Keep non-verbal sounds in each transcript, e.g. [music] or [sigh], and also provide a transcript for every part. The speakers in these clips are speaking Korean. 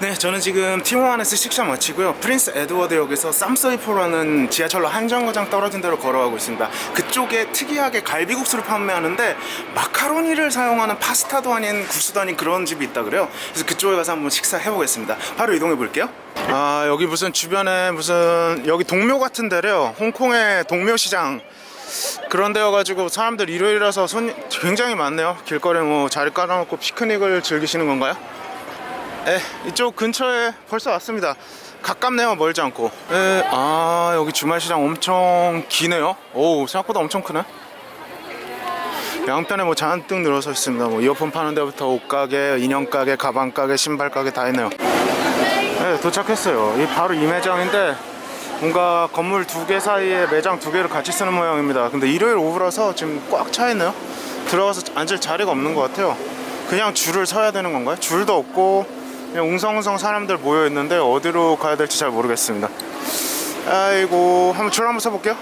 네, 저는 지금 티모안에서 식사 마치고요. 프린스 에드워드역에서 쌈서이포라는 지하철로 한 정거장 떨어진 데로 걸어가고 있습니다. 그쪽에 특이하게 갈비국수를 판매하는데 마카로니를 사용하는 파스타도 아닌 국수도 아닌 그런 집이 있다 그래요. 그래서 그쪽에 가서 한번 식사해 보겠습니다. 바로 이동해 볼게요. 아, 여기 무슨 주변에 무슨 여기 동묘 같은 데래요. 홍콩의 동묘시장. 그런 데여가지고 사람들 일요일이라서 손 굉장히 많네요. 길거리에 뭐 자리 깔아놓고 피크닉을 즐기시는 건가요? 네, 이쪽 근처에 벌써 왔습니다. 가깝네요, 멀지 않고. 네, 아, 여기 주말 시장 엄청 기네요. 오, 생각보다 엄청 크네. 양편에 뭐 잔뜩 늘어서 있습니다. 뭐 이어폰 파는 데부터 옷가게, 인형가게, 가방가게, 신발가게 다 있네요. 네, 도착했어요. 이 바로 이 매장인데 뭔가 건물 두 개 사이에 매장 두 개를 같이 쓰는 모양입니다. 근데 일요일 오후라서 지금 꽉 차 있네요. 들어가서 앉을 자리가 없는 것 같아요. 그냥 줄을 서야 되는 건가요? 줄도 없고 웅성웅성 사람들 모여 있는데 어디로 가야 될지 잘 모르겠습니다. 아이고 한번 줄 한번 서볼게요.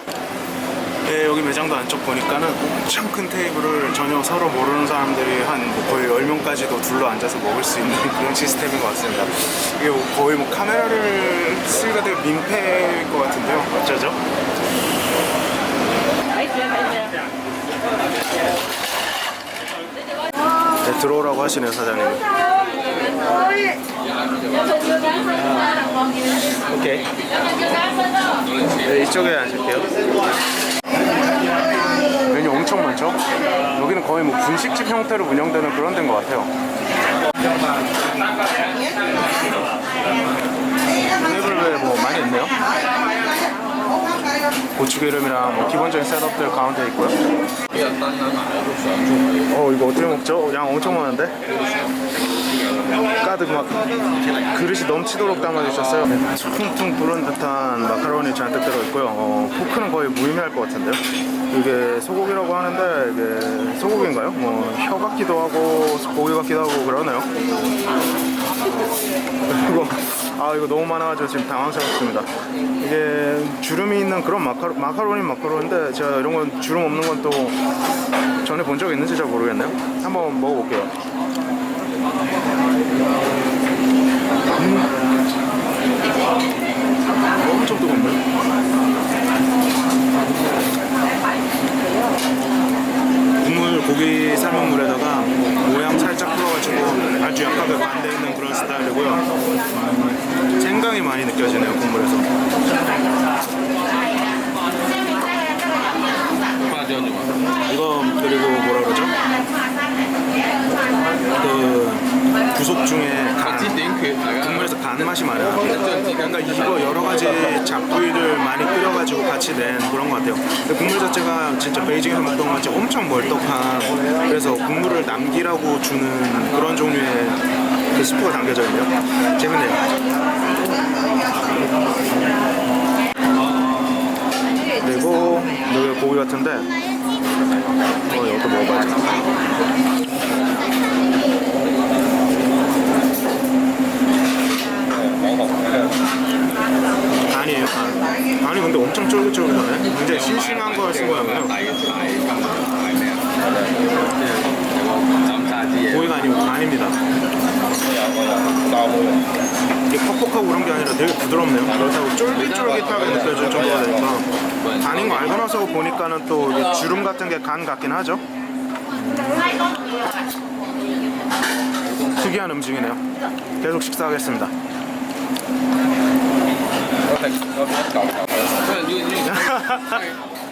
네, 여기 매장도 안쪽 보니까는 엄청 큰 테이블을 전혀 서로 모르는 사람들이 한 거의 10명까지도 둘러 앉아서 먹을 수 있는 [laughs] 그런 시스템인 것 같습니다. 이게 뭐 거의 뭐 카메라를 쓰기가 되게 민폐일 것 같은데요. 어쩌죠? 네, 들어오라고 하시네요, 사장님. 오케이. 네, 이쪽에 앉을게요. 메뉴 엄청 많죠? 여기는 거의 뭐 분식집 형태로 운영되는 그런 데인 것 같아요. 테이블에 뭐 많이 있네요. 고추기름이랑 뭐 기본적인 셋업들 가운데 있고요. 어 이거 어떻게 먹죠? 양 엄청 많은데? 가득 막 그릇이 넘치도록 담아주셨어요. 퉁퉁 부른 듯한 마카로니 잔뜩 들어있고요. 어, 포크는 거의 무의미할 것 같은데요. 이게 소고기라고 하는데 이게 소고기인가요? 뭐 혀 같기도 하고 고기 같기도 하고 그러네요. [laughs] 이거 아 이거 너무 많아가지고 지금 당황스럽습니다. 이게 주름이 있는 그런 마카로, 마카로니 마카로니인데 제가 이런 건 주름 없는 건 또 전에 본 적 있는지 잘 모르겠네요. 한번 먹어볼게요. 음. 엄청 뜨겁네. 국물 고기 삶은 물에다가 모양 살짝 풀어가지고 아주 약하게 반대 있는 그런 스타일이고요. 생강이 많이 느껴지네요 국물에서. 이거 그리고 뭐라 그러죠? 그 구속 중에 간 국물에서 간 맛이 많아요. 그러니까 이거 여러 가지 잡부위를 많이 끓여가지고 같이 낸 그런 것 같아요. 근데 국물 자체가 진짜 베이징에서 먹던 것 같이 엄청 멀떡한 그래서 국물을 남기라고 주는 그런 종류의 그 스프가 담겨져 있네요. 재밌네요. 그리고 여기 고기 같은데 어, 이것도 먹어봐야지. 간이에요, 간. 간이 근데 엄청 쫄깃쫄깃하네. 굉장히 싱싱한 걸 쓴 거라고요. 고기가 아니고 간입니다. 이게 퍽퍽하고 그런 게 아니라 되게 부드럽네요. 그렇다고 쫄깃쫄깃하게 느껴질 정도가 되니까 간인 거 알고 나서 보니까는 또 이게 주름 같은 게 간 같긴 하죠. 특이한 음식이네요. 계속 식사하겠습니다.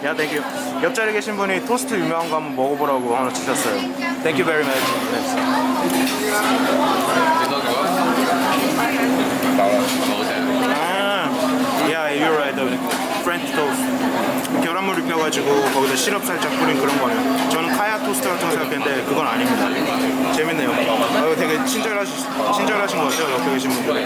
야, 땡큐. 옆자리에 계신 분이 토스트 유명한 거 한번 먹어보라고 하나 주셨어요. Thank you very much. 네. 아, yeah, you're right. French toast. 계란물 입혀가지고 거기다 시럽 살짝 뿌린 그런 거예요. 저는 카야 토스트 같은 거 생각했는데 그건 아닙니다. 재밌네요. 아, 되게 친절하시, 친절하신 것 같아요. 옆에 계신 분들이.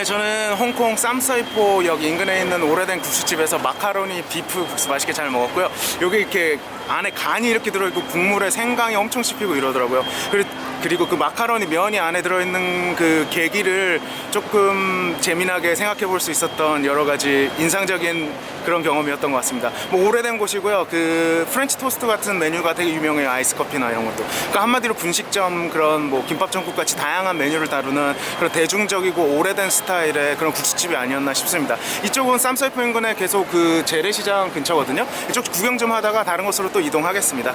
네, 저는 홍콩 쌈서이포역 인근에 있는 오래된 국수집에서 마카로니 비프 국수 맛있게 잘 먹었고요. 여기 이렇게 안에 간이 이렇게 들어있고 국물에 생강이 엄청 씹히고 이러더라고요. 그리고 그리고 그 마카로니 면이 안에 들어있는 그 계기를 조금 재미나게 생각해 볼 수 있었던 여러 가지 인상적인 그런 경험이었던 것 같습니다. 뭐 오래된 곳이고요. 그 프렌치 토스트 같은 메뉴가 되게 유명해요. 아이스 커피나 이런 것도. 그러니까 한마디로 분식점 그런 뭐 김밥 전국 같이 다양한 메뉴를 다루는 그런 대중적이고 오래된 스타일의 그런 국수집이 아니었나 싶습니다. 이쪽은 쌈서이프 인근에 계속 그 재래시장 근처거든요. 이쪽 구경 좀 하다가 다른 곳으로 또 이동하겠습니다.